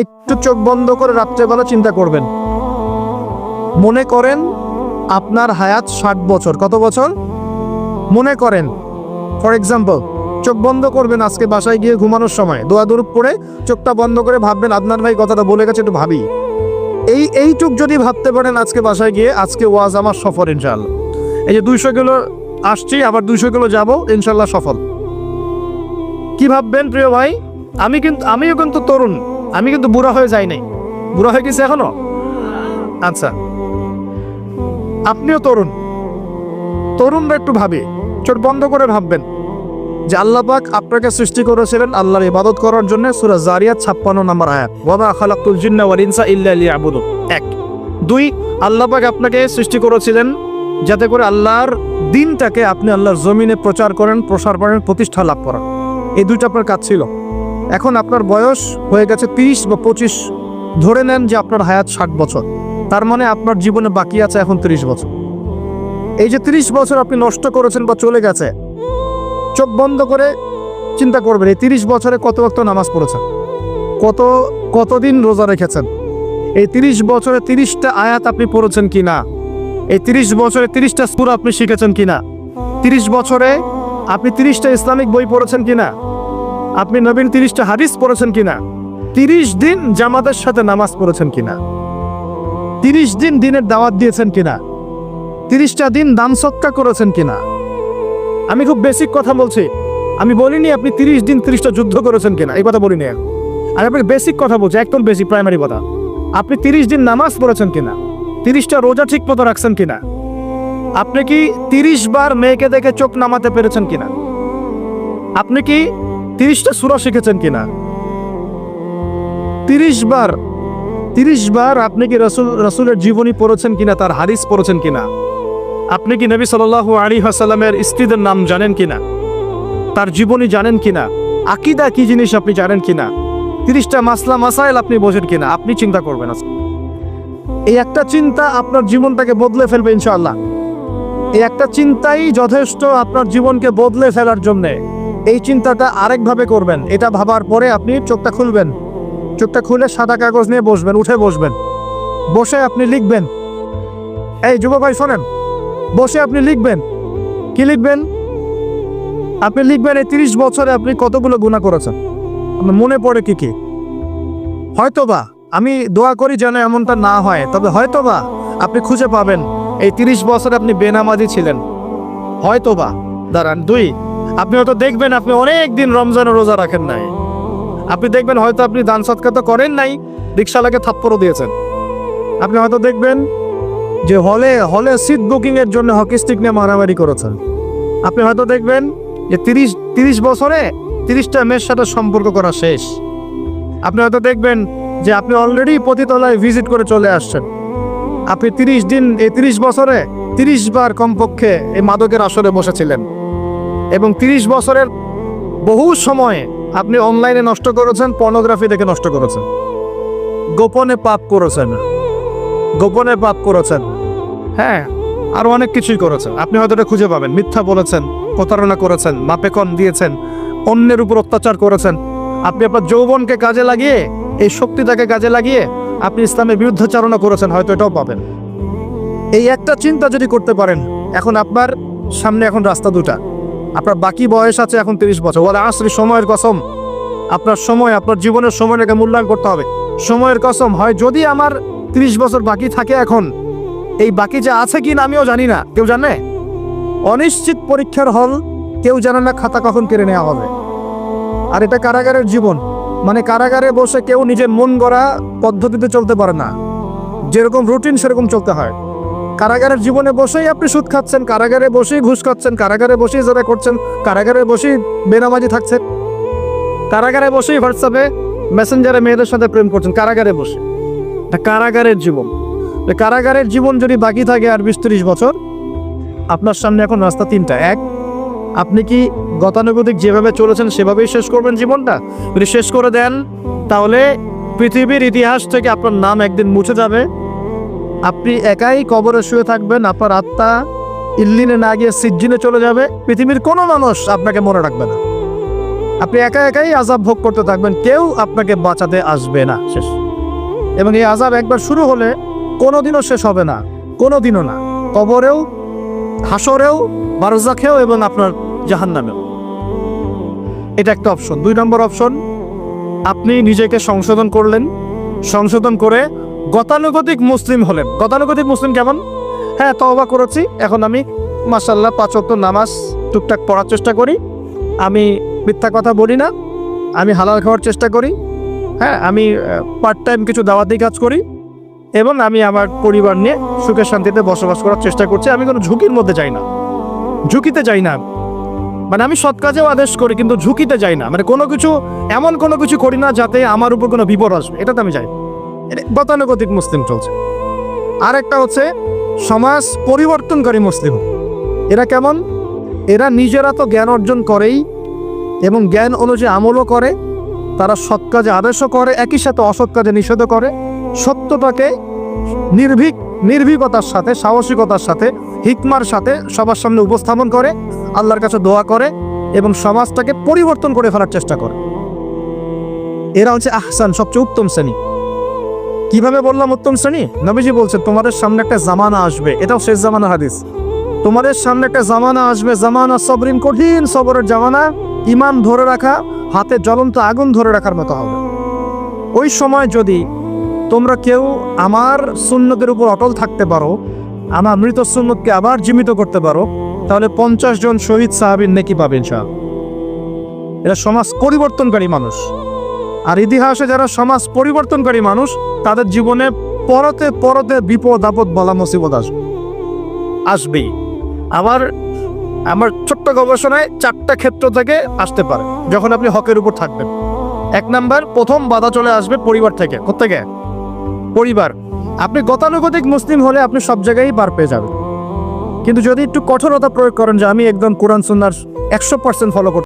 একটু চোখ বন্ধ করে রাত্রেবেলা চিন্তা করবেন। মনে করেন আপনার হায়াত ষাট বছর। কত বছর? মনে করেন। ফর এক্সাম্পল চোখ বন্ধ করবেন আজকে বাসায় গিয়ে ঘুমানোর সময়। দোয়া দূর পড়ে চোখটা বন্ধ করে ভাববেন, আদনান ভাই কথাটা বলে গেছে, একটু ভাবি। এই, এইটুক যদি ভাবতে পারেন আজকে বাসায় গিয়ে, আজকে ওয়াজ আমার সফর ইনশাল্লাহ এই যে দুইশো কিলো আসছি, আবার দুইশো কিলো যাব ইনশাল্লাহ সফল। কি ভাববেন প্রিয় ভাই? আমি কিন্তু, আমিও কিন্তু তরুণ। আমি কিন্তু বুড়া হয়ে যাই নাই। বুড়া হয়ে গেছে এখনও? আচ্ছা। আপনিও তরুণ। তরুণরা একটু ভাবে, চোট বন্ধ করে ভাববেন যে আল্লাহ পাক আপনাকে সৃষ্টি করেছিলেন আল্লাহর ইবাদত করার জন্য সুরা জারিয়াত 56 নম্বর আয়াত। ওয়া মা খালাকতুল জিন্না ওয়াল ইনসা ইল্লা লিয়াবুদুন। এক। দুই, আল্লাহ পাক আপনাকে সৃষ্টি করেছিলেন যাতে করে আল্লাহর দিনটাকে আপনি আল্লাহর জমিনে প্রচার করেন, প্রসার করেন, প্রতিষ্ঠা লাভ করেন। এই দুইটা আপনার কাজ ছিল। এখন আপনার বয়স হয়ে গেছে তিরিশ বা পঁচিশ। ধরে নেন যে আপনার হায়াত ষাট বছর। তার মানে আপনার জীবনে বাকি আছে এখন তিরিশ বছর। এই যে তিরিশ বছর আপনি নষ্ট করেছেন বা চলে গেছে, চোখ বন্ধ করে চিন্তা করবেন, এই তিরিশ বছরে কত ওয়াক্ত নামাজ পড়েছেন? কত, কতদিন রোজা রেখেছেন? এই তিরিশ বছরে তিরিশটা আয়াত আপনি পড়েছেন কি না? এই তিরিশ বছরে তিরিশটা সুর আপনি শিখেছেন কি না? তিরিশ বছরে আপনি তিরিশটা ইসলামিক বই পড়েছেন কি না? আপনি নবীন তিরিশটা হাদিস পড়েছেন কিনা? তিরিশ দিন জামাতের সাথে নামাজ পড়েছেন কিনা? তিরিশ দিন দিনের দাওয়াত দিয়েছেন কিনা? তিরিশটা দিন দান সৎকা করেছেন কিনা? আমি খুব বেসিক কথা বলছি। আমি বলিনি আপনি তিরিশ দিন তিরিশটা যুদ্ধ করেছেন কিনা? এই কথা বলিনি। আর আপনি বেসিক কথা বলছি, একদম বেসিক প্রাইমারি কথা। আপনি তিরিশ দিন নামাজ পড়েছেন কিনা? তিরিশটা রোজা ঠিক মতো রাখছেন কিনা? আপনি কি তিরিশ বার মেয়েকে দেখে চোখ নামাতে পেরেছেন কিনা? আপনি কি তিরিশটা সুরা শিখেছেন কিনা? তিরিশ বার তিরিশ বার আপনি কি রসুল, রসুলের জীবনী পড়েছেন কিনা, তার হাদিস পড়েছেন কিনা? আপনি কি নবী সাল্লাল্লাহু আলী হাসাল্লামের স্ত্রীদের নাম জানেন কিনা? তার জীবনী জানেন কিনা? আকিদা কি জিনিস আপনি জানেন কিনা? তিরিশটা মাসলা, মাসাইল আপনি বোঝেন কিনা? আপনি চিন্তা করবেন আজকে। এই একটা চিন্তা আপনার জীবনটাকে বদলে ফেলবে ইনশাআল্লাহ। এই একটা চিন্তাই যথেষ্ট আপনার জীবনকে বদলে ফেলার জন্যে। এই চিন্তাটা আরেকভাবে করবেন। এটা ভাবার পরে আপনি চোখটা খুলবেন। চোখটা খুলে সাদা কাগজ নিয়ে বসবেন, উঠে বসবেন। বসে আপনি লিখবেন। এই যুব ভাই, শোনেন। বসে আপনি লিখবেন। কি লিখবেন? আপনি লিখবেন এই তিরিশ বছরে আপনি কতগুলো গুণা করেছেন? মনে পড়ে কি কি? হয়তোবা আমি দোয়া করি যেন এমনটা না হয়, তবে হয়তোবা আপনি খুঁজে পাবেন, এই তিরিশ বছরে আপনি বেনামাজি ছিলেন। হয়তোবা। দাঁড়ান, দুই। আপনি হয়তো দেখবেন আপনি অনেক দিন রমজানের রোজা রাখেন নাই। আপনি দেখবেন হয়তো আপনি দান সৎকার তো করেন নাই রিক্সালাকে থাপ্পড়ও দিয়েছেন। আপনি হয়তো দেখবেন যে হলে হলে সিট বুকিং এর জন্য হকি স্টিক নিয়ে মারামারি করেছেন। আপনি হয়তো দেখবেন যে তিরিশ তিরিশ বছরে তিরিশটা মেয়ের সাথে সম্পর্ক করা শেষ। আপনি হয়তো দেখবেন যে আপনি অলরেডি পতিতলায় ভিজিট করে চলে আসছেন। আপনি তিরিশ দিন, এই তিরিশ বছরে তিরিশ বার কমপক্ষে এই মাদকের আসরে বসেছিলেন। এবং তিরিশ বছরের বহু সময় আপনি অনলাইনে নষ্ট করেছেন পর্নোগ্রাফি দেখে নষ্ট করেছেন। গোপনে পাপ করেছেন। গোপনে পাপ করেছেন। হ্যাঁ আরও অনেক কিছুই করেছেন। আপনি হয়তো এটা খুঁজে পাবেন। মিথ্যা বলেছেন, প্রতারণা করেছেন মাপেকন দিয়েছেন, অন্যের উপর অত্যাচার করেছেন। আপনি আপনার যৌবনকে কাজে লাগিয়ে, এই শক্তিটাকে কাজে লাগিয়ে আপনি ইসলামের বিরুদ্ধাচারণা করেছেন, হয়তো এটাও পাবেন। এই একটা চিন্তা যদি করতে পারেন, এখন আপনার সামনে এখন রাস্তা দুটা। আপনার বাকি বয়স আছে এখন তিরিশ বছর। বলে আসলে সময়ের কসম। আপনার সময়, আপনার জীবনের সময়টাকে মূল্যায়ন করতে হবে। সময়ের কসম হয়, যদি আমার তিরিশ বছর বাকি থাকে এখন, এই বাকি যে আছে কি না আমিও জানি না। কেউ জানে? অনিশ্চিত পরীক্ষার হল, কেউ জানে না খাতা কখন কেড়ে নেওয়া হবে। আর এটা কারাগারের জীবন। মানে কারাগারে বসে কেউ নিজের মন গড়া পদ্ধতিতে চলতে পারে না। যেরকম রুটিন সেরকম চলতে হয়। কারাগারের জীবনে বসেই আপনি সুদ খাচ্ছেন, কারাগারে বসেই ঘুষ খাচ্ছেন, কারাগারে বসেই যারা করছেন, কারাগারে বসেই বেনামাজি থাকছেন। কারাগারে বসেই হোয়াটসঅ্যাপে মেসেঞ্জারে মেয়েদের সাথে প্রেম করছেন, কারাগারে বসে। কারাগারের জীবন। কারাগারের জীবন যদি বাকি থাকে আর বিশ ত্রিশ বছর, আপনার সামনে এখন রাস্তা তিনটা। এক, আপনি কি গতানুগতিক যেভাবে চলেছেন সেভাবেই শেষ করবেন জীবনটা? যদি শেষ করে দেন, তাহলে পৃথিবীর ইতিহাস থেকে আপনার নাম একদিন মুছে যাবে। আপনি একাই কবরে শুয়ে থাকবেন, আপনার আত্মা ইল্লিনে না গিয়ে সিজ্জিনে চলে যাবে, পৃথিবীর কোনো মানুষ আপনাকে মনে রাখবে না। আপনি একা একাই আজাব ভোগ করতে থাকবেন, কেউ আপনাকে বাঁচাতে আসবে না। শেষ। এবং এই আজাব একবার শুরু হলে কোনোদিনও শেষ হবে না, কোনোদিনও না। কবরেও হাসরেও বারজাখেও এবং আপনার জাহান্নামেও। এটা একটা অপশন। দুই নম্বর অপশন, আপনি নিজেকে সংশোধন করলেন। সংশোধন করে গতানুগতিক মুসলিম হলেন। গতানুগতিক মুসলিম কেমন? হ্যাঁ তওবা করেছি। এখন আমি মাসাল্লাহ পাঁচ ওয়াক্ত নামাজ টুকটাক পড়ার চেষ্টা করি। আমি মিথ্যা কথা বলি না। আমি হালাল খাওয়ার চেষ্টা করি। হ্যাঁ আমি পার্ট টাইম কিছু দাওয়াতি কাজ করি। এবং আমি আমার পরিবার নিয়ে সুখে শান্তিতে বসবাস করার চেষ্টা করছি। আমি কোনো ঝুঁকির মধ্যে যাই না। ঝুঁকিতে যাই না মানে আমি সৎ কাজেও আদেশ করি, কিন্তু ঝুঁকিতে যাই না। মানে কোনো কিছু, এমন কোনো কিছু করি না যাতে আমার উপর কোনো বিপদ আসবে। এটাতে আমি যাই। গতানুগতিক মুসলিম চলছে। আর একটা হচ্ছে, সমাজ পরিবর্তনকারী মুসলিম। এরা কেমন? এরা নিজেরা তো জ্ঞান অর্জন করেই এবং জ্ঞান অনুযায়ী আমলও করে। তারা সৎ কাজে আদেশও করে, একই সাথে অসৎ কাজে নিষেধও করে। সত্যটাকে নির্ভীক, নির্ভীকতার সাথে, সাহসিকতার সাথে, হিকমার সাথে সবার সামনে উপস্থাপন করে, আল্লাহর কাছে দোয়া করে এবং সমাজটাকে পরিবর্তন করে ফেলার চেষ্টা করে। এরা হচ্ছে আহসান, সবচেয়ে উত্তম শ্রেণি। কীভাবে বললাম উত্তম শ্রেণি? নবীজি বলছেন, তোমাদের সামনে একটা জামানা আসবে। এটাও শেষ জামানা হাদিস। তোমাদের সামনে একটা জামানা আসবে। জামানা সবরিন কঠিন, সবরের জামানা। ইমান ধরে রাখা, হাতে জ্বলন্ত আগুন ধরে রাখার মতো হবে। ওই সময় যদি তোমরা কেউ আমার সুন্নতের উপর অটল থাকতে পারো, আমার মৃত সুন্নতকে আবার জীবিত করতে পারো, তাহলে পঞ্চাশ জন শহীদ সাহাবিন নেকি পাবেন সাহ এরা সমাজ পরিবর্তনকারী মানুষ। আর ইতিহাসে যারা সমাজ পরিবর্তনকারী মানুষ, তাদের জীবনে পরতে পরতে বিপদ, আপদ বলা মুসিবত আসবে। আসবেই। আমার আমার ছোট্ট গবেষণায় চারটা ক্ষেত্র থেকে আসতে পারে, যখন আপনি হকের উপর থাকবেন। এক নাম্বার, প্রথম বাধা চলে আসবে পরিবার থেকে। কোথেকে পরিবার। আপনি গতানুগতিক মুসলিম হলে আপনি সব জায়গায় পার পেয়ে যাবেন। কিন্তু যদি একটু কঠোরতা প্রয়োগ করেন যে আমি একদম কোরআন, সুন্নার একশো পার্সেন্ট ফলো করতে